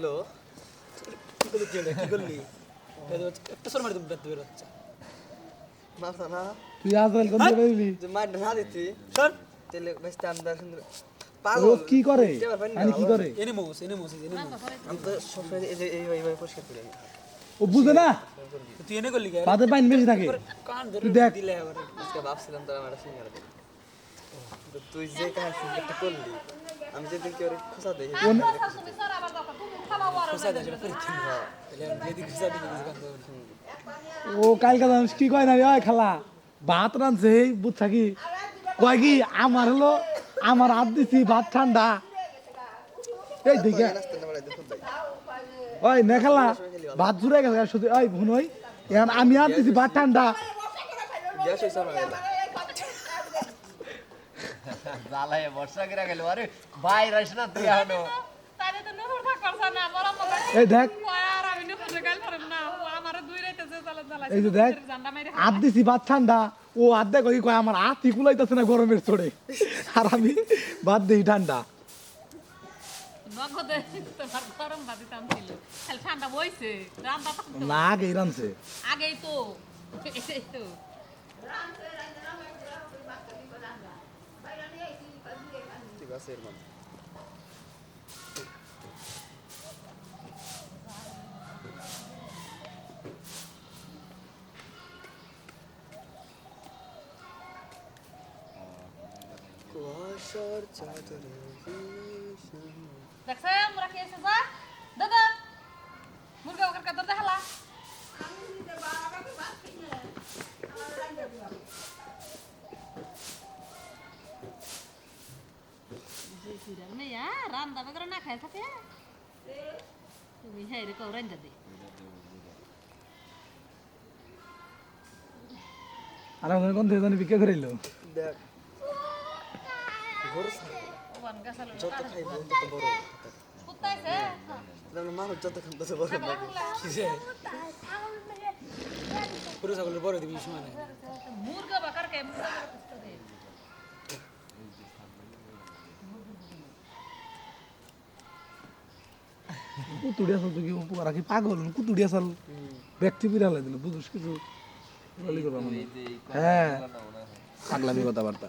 ছিল কি করলি তুই এটা? কি করলি? একটা সর মারি তুমি বের হচ্ছে। মাথা না তুই আজরাইল কোন দিকে দিবি যে মার না দিতি সর। তেলে বেস্তে আমরা সুন্দর ও পাগল। কি করে? বুঝতে পারবেন না, মানে কি করে? এনে মোস এনে মোস এনে মোস আমি তো সবসময় এই যে এই এইভাবে পরিষ্কার করি। আমি। ও বুঝে না? তুই এনে করলি কে পাতে পাইন বেশি থাকে। কান ধরে তুই দেখ। দিলে আবার। আজকে ভাবছিলাম তোর আমার সিঙ্গার তুই যে কাজ করলি আমি খোঁচা তাহলে যেদিকে খোসা দিকে কিছু কান দেবো না। ও কালকে জানিস কি কয় না ওই খালা ভাত রাঁধছে এই বুঝ থাকি। কয় কি আমার হলো আমার হাত দিছি ভাত ঠান্ডা। এই দেখে। ওই নে খালা ভাত জুড়ে গেছে শুধু ওই ভুন ওই। এখন আমি হাত দিছি ভাত ঠান্ডা। জ্বালায় বর্ষা গিরা গেল আরে ভাই রাইস না তুই এখনও। তাইলে তো নুপুর থাক করছে না। বড় মতো এই দেখ। আর আমি নুপুরে গাল পারব না ও আমার দুই রাইতে চালা চালা এই যে দেখ হাত দিছি ভাত ঠান্ডা ও হাত দেখ ওই কয় আমার হাত কুলাইতেছে না গরমের চড়ে আর আমি ভাত দিই ঠান্ডা। না আগে রানছে আগেই তো। এটাই তো। ঠিক আছে চাদরে ভীষণ দেখছে মোরা কি এসে যা দাদা মুরগা ওখানে কাদর দেখালা মেয়া রান্না বাগরা না খায় থাকে তুমি হ্যাঁ রে কৌ রান্না দে আর আমাদের কোন থেকে জানি বিক্রি করে দেখ যত খাইব তত বড় মানুষ পুরো ছাগলের বড় দিবি সময় নাই মুরগা বাকার কে তুই কি পাগল কুতুড়ি আসল ব্যক্তি বিড়ালে দিল, বুঝিস কিছু? বলি হ্যাঁ পাগলামি কথাবার্তা।